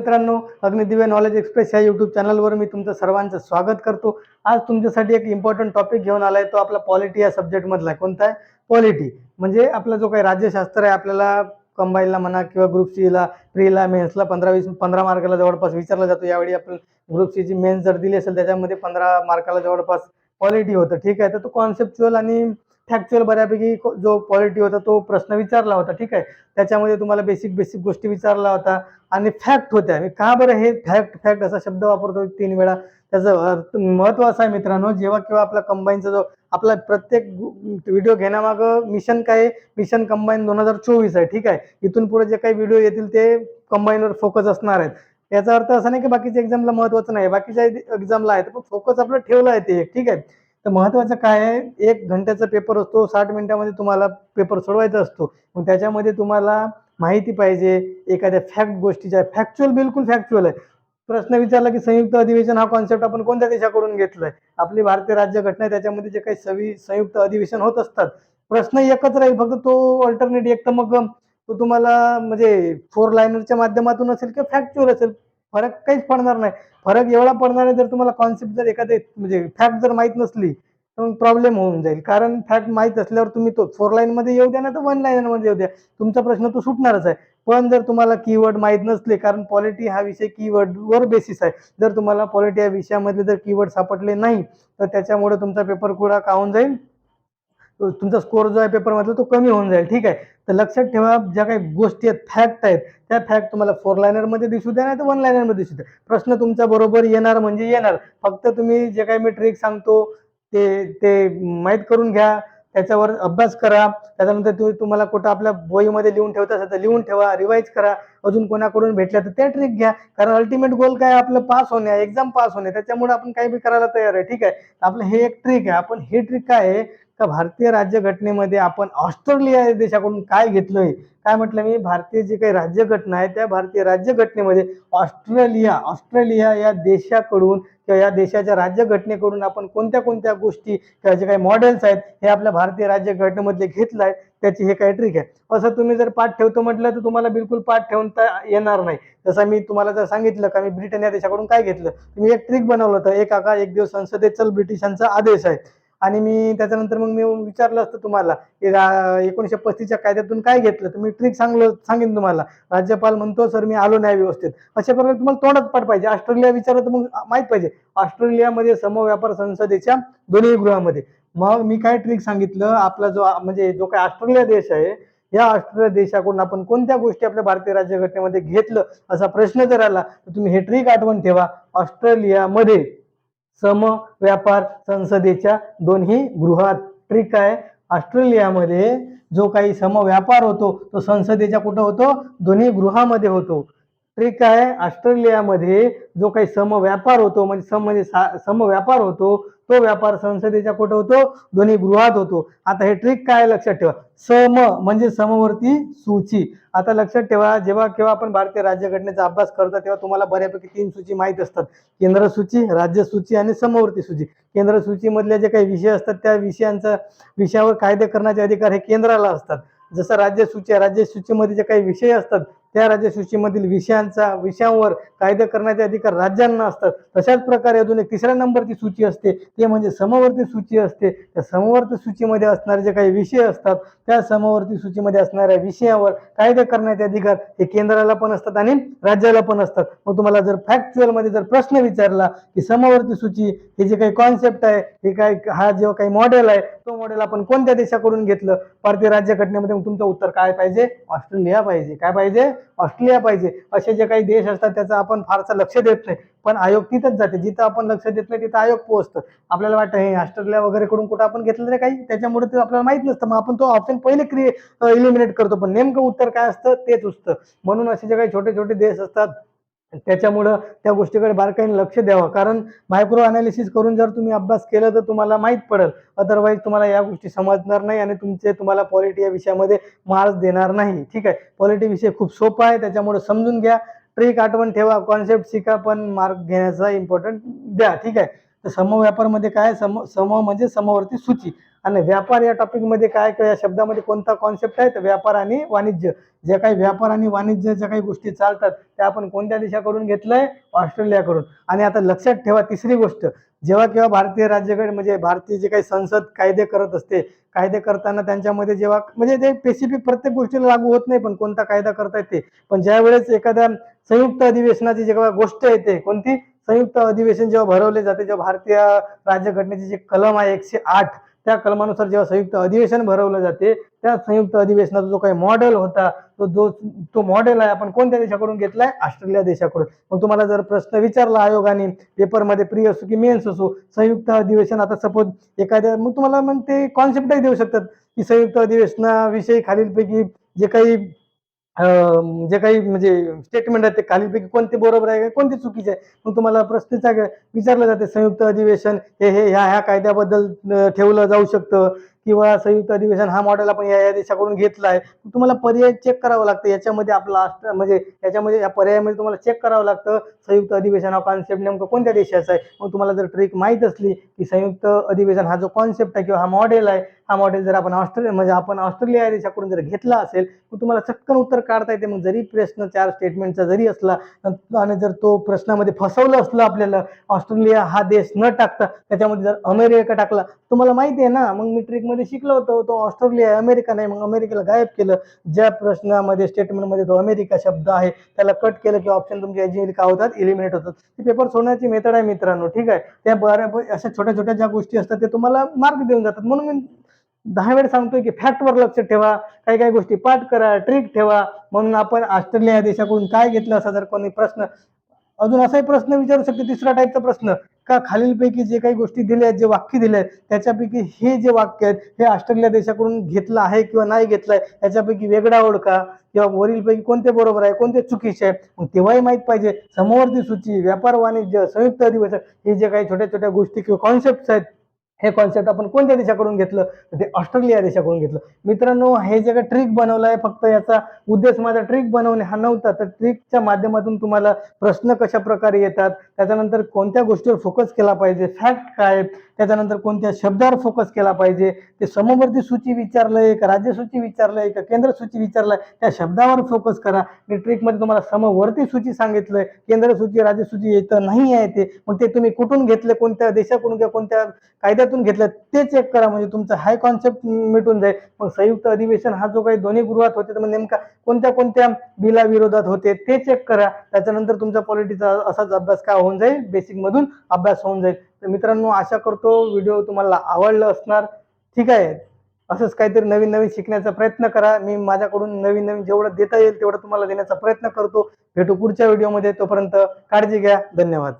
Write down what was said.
मित्रांनो Agnidivya knowledge express या YouTube चॅनलवर मी तुमचं सर्वांचं स्वागत करतो. आज तुमच्यासाठी एक इम्पॉर्टंट टॉपिक घेऊन आलाय तो आपला पॉलिटी या सब्जेक्ट मधला. आहे कोणता आहे? पॉलिटी म्हणजे आपला जो काही राज्यशास्त्र आहे आपल्याला कंबाईनला म्हणा किंवा ग्रुप सीला प्रीला मेन्सला पंधरा वीस पंधरा मार्काला जवळपास विचारला जातो. यावेळी आपण ग्रुप सीची मेन्स जर दिली असेल त्याच्यामध्ये पंधरा मार्काला जवळपास पॉलिटी होतं. ठीक आहे तर तो कॉन्सेप्च्युअल आणि फॅक्च्युअल बऱ्यापैकी जो पॉलिटी होता तो प्रश्न विचारला होता ठीक आहे? त्याच्यामध्ये तुम्हाला बेसिक बेसिक गोष्टी विचारला होता आणि फॅक्ट होत्या. मी का बरं हे फॅक्ट फॅक्ट असा शब्द वापरतो तीन वेळा? त्याचं अर्थ- महत्त्व असं आहे मित्रांनो जेव्हा केव्हा आपला कंबाईनचा जो आपला प्रत्येक व्हिडिओ घेण्यामागं मिशन काय मिशन कंबाईन दोन हजार चोवीस आहे ठीक आहे? इथून पुढे जे काही व्हिडिओ येतील ते कंबाईनवर फोकस असणार आहेत. याचा अर्थ असा नाही की बाकीच्या एक्झामला महत्वाचं नाही बाकीच्या एक्झामला आहे पण फोकस आपलं ठेवलं आहे ते एक ठीक आहे? तर महत्वाचं काय आहे? एक घंट्याचा पेपर असतो साठ मिनिटामध्ये तुम्हाला पेपर सोडवायचा असतो. मग त्याच्यामध्ये तुम्हाला माहिती पाहिजे एखाद्या फॅक्ट गोष्टीच्या. फॅक्च्युअल बिलकुल फॅक्च्युअल आहे. प्रश्न विचारला की संयुक्त अधिवेशन हा कॉन्सेप्ट आपण कोणत्या देशाकडून घेतलाय? आपली भारतीय राज्यघटना आहे त्याच्यामध्ये जे काही सवी संयुक्त अधिवेशन होत असतात. प्रश्न एकच राहील फक्त तो अल्टरनेट एक तर मग तो तुम्हाला म्हणजे फोर लाईनरच्या माध्यमातून असेल किंवा फॅक्च्युअल असेल. फरक काहीच पडणार नाही. फरक एवढा पडणार आहे जर तुम्हाला कॉन्सेप्ट जर एखादे म्हणजे फॅक्ट जर माहीत नसली तर प्रॉब्लेम होऊन जाईल. कारण फॅक्ट माहीत असल्यावर तुम्ही तो फोर लाईन मध्ये येऊ द्या ना तर वन लाईन मध्ये येऊ द्या. तुमचा प्रश्न तो सुटणारच आहे. पण जर तुम्हाला कीवर्ड माहीत नसले कारण पॉलिटी हा विषय कीवर्ड वर बेसिस आहे. जर तुम्हाला पॉलिटी या विषयामध्ये जर कीवर्ड सापडले नाही तर त्याच्यामुळे तुमचा पेपर कुडा का होऊन जाईल. तुमचा स्कोर जो आहे पेपरमधला तो कमी होऊन जाईल. ठीक आहे? तर लक्षात ठेवा ज्या काही गोष्टी आहेत फॅक्ट आहेत त्या फॅक्ट तुम्हाला फोर लायनरमध्ये दिसू द्या नाही तर वन लायनरमध्ये दिसू द्या. प्रश्न तुमचा बरोबर येणार म्हणजे येणार. फक्त तुम्ही जे काही मी ट्रिक सांगतो ते ते माहीत करून घ्या. त्याच्यावर अभ्यास करा. त्याच्यानंतर तुम्ही तुम्हाला कुठं आपल्या बोईमध्ये लिहून ठेवता असेल तर लिहून ठेवा रिवाईज करा. अजून कोणाकडून भेटल्या तर त्या ट्रिक घ्या. कारण अल्टिमेट गोल काय आपलं पास होणे एक्झाम पास होणे त्याच्यामुळे आपण काही बी करायला तयार आहे. ठीक आहे? आपलं हे एक ट्रिक आहे. आपण हे ट्रिक काय आहे? का भारतीय राज्यघटनेमध्ये आपण ऑस्ट्रेलिया देशाकडून काय घेतलंय? काय म्हटलं मी? भारतीय जी काही राज्यघटना आहे त्या भारतीय राज्यघटनेमध्ये ऑस्ट्रेलिया ऑस्ट्रेलिया या देशाकडून किंवा या देशाच्या राज्यघटनेकडून आपण कोणत्या कोणत्या गोष्टी किंवा जे काही मॉडेल्स आहेत हे आपल्या भारतीय राज्यघटनेमधले घेतलं आहे त्याची हे काही ट्रिक आहे. असं तुम्ही जर पाठ ठेवतो म्हटलं तर तुम्हाला बिलकुल पाठ ठेवता येणार नाही. जसं मी तुम्हाला जर सांगितलं का मी ब्रिटन या देशाकडून काय घेतलं? तुम्ही एक ट्रिक बनवलं होतं. एक आका एक दिवस संसदेत चल ब्रिटिशांचा आदेश आहे. आणि मी त्याच्यानंतर मग मी विचारलं असतं तुम्हाला की एकोणीसशे पस्तीसच्या कायद्यातून काय घेतलं? तर मी ट्रिक सांगलं सांगेन तुम्हाला. राज्यपाल म्हणतो सर मी आलो नाही व्यवस्थित. अशा प्रकारे तुम्हाला तोंडात पाठ पाहिजे. ऑस्ट्रेलिया विचारलं तर मग माहीत पाहिजे. ऑस्ट्रेलियामध्ये समव्यापार संसदेच्या दोन्ही गृहामध्ये. मग मी काय ट्रिक सांगितलं? आपला जो म्हणजे जो काय ऑस्ट्रेलिया देश आहे या ऑस्ट्रेलिया देशाकडून आपण कोणत्या गोष्टी आपल्या भारतीय राज्यघटनेमध्ये घेतलं असा प्रश्न जर आला तर तुम्ही हे ट्रिक आठवण ठेवा. ऑस्ट्रेलियामध्ये सम व्यापार संसदेच्या दोन्ही गृहात. ट्रिक आहे. ऑस्ट्रेलियामध्ये जो काही सम व्यापार होतो तो संसदेच्या कुठं होतो? दोन्ही गृहामध्ये होतो. ट्रिक आहे? ऑस्ट्रेलियामध्ये जो काही सम व्यापार होतो म्हणजे सम म्हणजे सा- सम व्यापार होतो तो व्यापार संसदेच्या कुठं होतो? दोन्ही गृहात होतो. आता हे ट्रिक काय आहे? लक्षात ठेवा. सम म्हणजे समवर्ती सूची. आता लक्षात ठेवा जेव्हा केव्हा आपण भारतीय राज्यघटनेचा अभ्यास करतो तेव्हा तुम्हाला बऱ्यापैकी तीन सूची माहीत असतात. केंद्र सूची राज्य सूची आणि समवर्ती सूची. केंद्र सूचीमधल्या जे काही विषय असतात त्या विषयांचा विषयावर कायदे करण्याचे अधिकार हे केंद्राला असतात. जसं राज्य सूची राज्य सूचीमध्ये जे काही विषय असतात त्या राज्यसूचीमधील विषयांचा विषयांवर कायदे करण्याचे अधिकार राज्यांना असतात. तशाच प्रकारे अजून एक तिसऱ्या नंबरची सूची असते. ते म्हणजे समवर्ती सूची असते. त्या समवर्ती सूचीमध्ये असणारे जे काही विषय असतात त्या समवर्ती सूचीमध्ये असणाऱ्या विषयावर कायदे करण्याचे अधिकार हे केंद्राला पण असतात आणि राज्याला पण असतात. मग तुम्हाला जर फॅक्च्युअलमध्ये जर प्रश्न विचारला की समवर्ती सूची हे जे काही कॉन्सेप्ट आहे हे काय हा जो काही मॉडेल आहे तो मॉडेल आपण कोणत्या देशाकडून घेतलं? भारतीय राज्यघटनेमध्ये मग तुमचं उत्तर काय पाहिजे? ऑस्ट्रेलिया पाहिजे. काय पाहिजे? ऑस्ट्रेलिया पाहिजे. असे जे काही देश असतात त्याचं आपण फारसं लक्ष देत नाही. पण आयोग तिथंच जाते. जिथं आपण लक्ष देत नाही तिथं आयोग पोहोचतं. आपल्याला वाटतं हे ऑस्ट्रेलिया वगैरे कडून कुठं आपण घेतलं नाही काही? त्याच्यामुळे ते आपल्याला माहीत नसतं. मग आपण तो ऑप्शन पहिले क्रिए इलिमिनेट करतो. पण नेमकं उत्तर काय असतं तेच असतं. म्हणून असे जे काही छोटे छोटे देश असतात त्याच्यामुळं त्या गोष्टीकडे बारकाईने लक्ष द्यावं. कारण मायक्रो अनालिसिस करून जर तुम्ही अभ्यास केला तर तुम्हाला माहीत पडेल. अदरवाईज तुम्हाला या गोष्टी समजणार नाही आणि तुमचे तुम्हाला पॉलिटी या विषयामध्ये मार्क्स देणार नाही. ठीक आहे? पॉलिटी विषय खूप सोपा आहे. त्याच्यामुळे समजून घ्या. ट्रिक आठवण ठेवा. कॉन्सेप्ट शिका पण मार्क घेण्याचा इम्पॉर्टंट द्या. ठीक आहे? तर समव्यापारमध्ये काय सम सम म्हणजे समवर्ती सूची. आणि व्यापार या टॉपिकमध्ये काय या शब्दामध्ये कोणता कॉन्सेप्ट आहे? तर व्यापार आणि वाणिज्य. जे काही व्यापार आणि वाणिज्य ज्या काही गोष्टी चालतात त्या आपण कोणत्या देशाकडून घेतलंय? ऑस्ट्रेलियाकडून आणि आता लक्षात ठेवा तिसरी गोष्ट. जेव्हा केव्हा भारतीय राज्यकडे म्हणजे भारतीय जे काही संसद कायदे करत असते कायदे करताना त्यांच्यामध्ये जेव्हा म्हणजे ते स्पेसिफिक प्रत्येक गोष्टीला लागू होत नाही पण कोणता कायदा करता येते पण ज्यावेळेस एखाद्या संयुक्त अधिवेशनाची जेव्हा गोष्ट येते कोणती? संयुक्त अधिवेशन जेव्हा भरवले जाते जेव्हा भारतीय राज्यघटनेचे जे कलम आहे एकशे आठ त्या कलमानुसार जेव्हा संयुक्त अधिवेशन भरवलं जाते त्या संयुक्त अधिवेशनाचा जो काही मॉडेल होता तो जो तो मॉडेल आहे आपण कोणत्या देशाकडून घेतलाय? ऑस्ट्रेलिया देशाकडून. मग तुम्हाला जर प्रश्न विचारला आयोगाने पेपरमध्ये प्री असो की मेन्स असो संयुक्त अधिवेशन आता सपोज एखाद्या मग तुम्हाला मग ते कॉन्सेप्टही देऊ शकतात की संयुक्त अधिवेशनाविषयी खालीलपैकी जे काही जे काही म्हणजे स्टेटमेंट आहेत ते खालीलपैकी कोणते बरोबर आहे कोणते चुकीचे आहे? मग तुम्हाला प्रश्नचा विचारलं जाते संयुक्त अधिवेशन हे हे ह्या ह्या कायद्याबद्दल ठेवलं जाऊ शकतं किंवा संयुक्त अधिवेशन हा मॉडेल आपण या या देशाकडून घेतला आहे तुम्हाला पर्याय चेक करावं लागतं. याच्यामध्ये आपला म्हणजे याच्यामध्ये या पर्यायामध्ये तुम्हाला चेक करावं लागतं. संयुक्त अधिवेशन हा कॉन्सेप्ट नेमकं कोणत्या देशाचा आहे? मग तुम्हाला जर ट्रिक माहीत असली की संयुक्त अधिवेशन हा जो कॉन्सेप्ट आहे किंवा हा मॉडेल आहे हा मॉडेल जर आपण ऑस्ट्रेलिया म्हणजे आपण ऑस्ट्रेलिया देशाकडून जर घेतला असेल तर तुम्हाला चटकन उत्तर काढता येते. मग जरी प्रश्न चार स्टेटमेंटचा जरी असला आणि जर तो प्रश्नामध्ये फसवलं असलं आपल्याला ऑस्ट्रेलिया हा देश न टाकता त्याच्यामध्ये जर अमेरिका टाकला तुम्हाला माहिती आहे ना मग मी ट्रिकमध्ये शिकलो होतो. तो ऑस्ट्रेलिया अमेरिका नाही मग अमेरिकेला गायब केलं. ज्या प्रश्नामध्ये स्टेटमेंटमध्ये तो अमेरिका शब्द आहे त्याला कट केलं की ऑप्शन तुमचे जे काय होतात. इलिमिनेट होतात पेपर सोडण्याची मेथड आहे मित्रांनो ठीक आहे. त्या बऱ्या अशा छोट्या छोट्या ज्या गोष्टी असतात ते तुम्हाला मार्क देऊन जातात. म्हणून मी दहा वेळ सांगतोय की फॅक्टवर लक्ष ठेवा काही काही गोष्टी पाठ करा ट्रिक ठेवा. म्हणून आपण ऑस्ट्रेलिया देशाकडून काय घेतलं असा जर कोणी प्रश्न अजून असाही प्रश्न विचारू शकतो तिसरा टाईपचा प्रश्न. का खालीलपैकी जे काही गोष्टी दिल्या आहेत जे वाक्य दिले आहेत त्याच्यापैकी हे जे वाक्य आहेत हे ऑस्ट्रेलिया देशाकडून घेतलं आहे किंवा नाही घेतलंय त्याच्यापैकी वेगळा ओळखा किंवा वरीलपैकी कोणते बरोबर आहे कोणते चुकीचे आहे मग तेव्हाही माहीत पाहिजे. समवर्ती सूची व्यापार वाणिज्य संयुक्त अधिवेशन हे जे काही छोट्या छोट्या गोष्टी किंवा कॉन्सेप्ट आहेत हे कॉन्सेप्ट आपण कोणत्या देशाकडून घेतलं? तर ते ऑस्ट्रेलिया देशाकडून घेतलं. मित्रांनो हे जे काही ट्रिक बनवलं आहे फक्त याचा उद्देश माझा ट्रिक बनवणे हा नव्हता. तर ट्रिकच्या माध्यमातून तुम्हाला प्रश्न कशा प्रकारे येतात? त्याच्यानंतर कोणत्या गोष्टीवर फोकस केला पाहिजे? फॅक्ट काय? आहेत, त्याच्यानंतर कोणत्या शब्दावर फोकस केला पाहिजे? ते समवर्ती सूची विचारलंय का राज्य सूची विचारलंय का केंद्र सूची विचारलंय. त्या शब्दावर फोकस करा. मी ट्रिकमध्ये तुम्हाला समवर्ती सूची सांगितलंय. केंद्र सूची राज्य सूची येतं नाही आहे ते. मग ते तुम्ही कुठून घेतले? कोणत्या देशाकडून किंवा कोणत्या कायद्यातून घेतलं? ते चेक करा. म्हणजे तुमचा हाय कॉन्सेप्ट मिटून जाईल. मग संयुक्त अधिवेशन हा जो काही दोन्ही गृहात होते तर मग नेमका कोणत्या कोणत्या बिला विरोधात होते ते चेक करा. त्याच्यानंतर तुमचा पॉलिटीचा असाच अभ्यास काय होऊन जाईल? बेसिक मधून अभ्यास होऊन जाईल. तर मित्रांनो आशा करतो व्हिडिओ तुम्हाला आवडलं असणार. ठीक आहे. असंच काहीतरी नवीन नवीन शिकण्याचा प्रयत्न करा. मी माझ्याकडून नवीन नवीन जेवढं देता येईल तेवढं तुम्हाला देण्याचा प्रयत्न करतो. भेटू पुढच्या व्हिडिओमध्ये. तोपर्यंत काळजी घ्या. धन्यवाद.